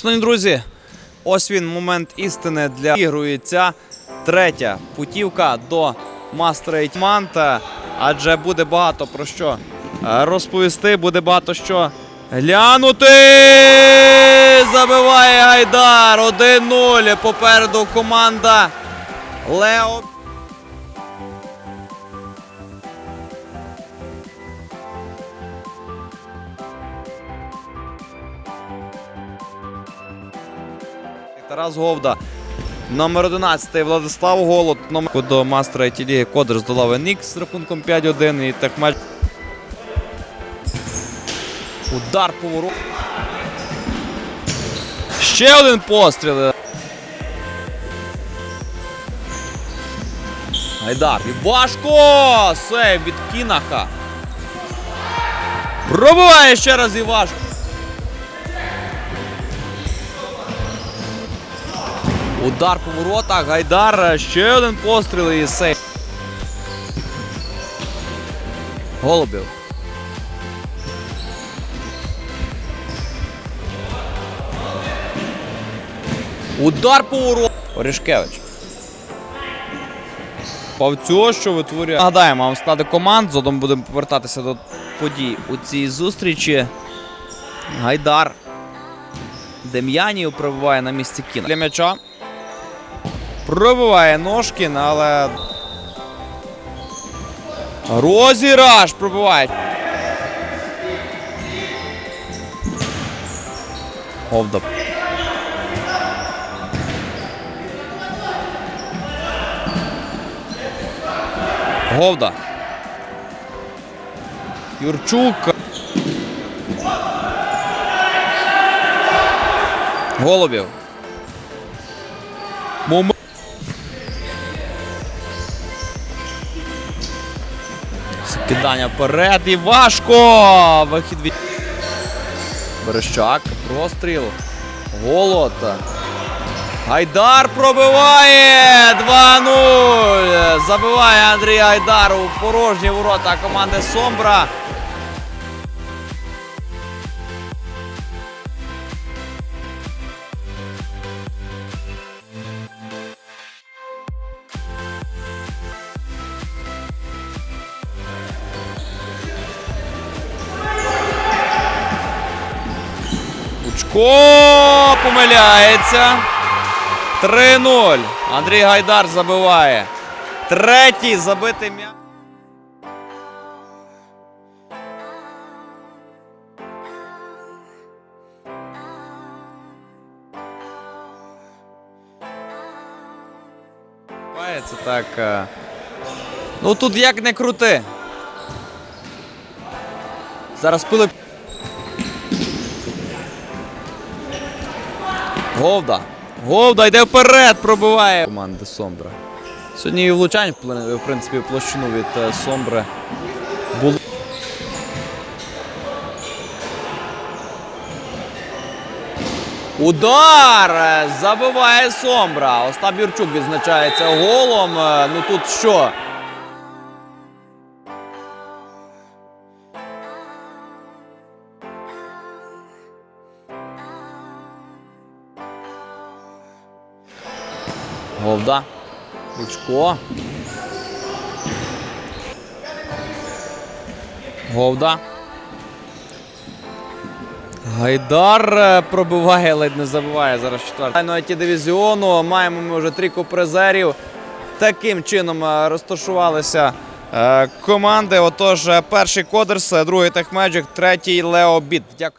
Шановні друзі, ось він момент істини для ігрується третя путівка до Мастера Манта. Адже буде багато про що е, розповісти, буде багато що глянути. Забиває Гайдар 1-0. Попереду команда Лео. Тарас Говда. Номер 11 Владислав Голод. Номер до мастера IT ліги Кодер здолав Нікс з рахунком 5-1 і Техмач. Удар поворот. Ще один постріл. Гайдар. І важко! Сейв від Кінаха. Пробиває ще раз і важко. Удар по воротах. Гайдар. Ще один постріл і сейв. Голубів. Удар по воротах. Орішкевич. Павцьо, що витворює. Нагадаємо вам склади команд. Згодом будемо повертатися до подій у цій зустрічі. Гайдар. Дем'янів пробиває на місці кіна. Для м'яча. Пробиває Ножкін, але. Розіраж пробиває. Говда. Говда. Юрчук. Голубів. Мом... Скидання вперед і важко! Вихід від... Берещак, простріл. Голод. Айдар пробиває 2-0. Забиває Андрій Айдар у порожні ворота команди Сомбра. Лучко помиляється. 3-0. Андрій Гайдар забиває. Третій забитий м'яч. Це так. е, Ну тут як не крути. Зараз Пилип. Говда. Говда йде вперед, пробиває. Команди Сомбра. Сьогодні і влучань, в принципі, площину від е, Сомбри було. Удар! Е, Забиває Сомбра. Остап Юрчук відзначається голом. Е, Ну тут що? Говда. Лучко. Говда. Гайдар е, пробиває, ледь не забиває зараз четвертий. На ті дивізіону маємо ми вже трійку призерів. Таким чином е, розташувалися е, команди. Отож, перший Кодерс, другий Техмеджик, третій Лео Біт. Дякую.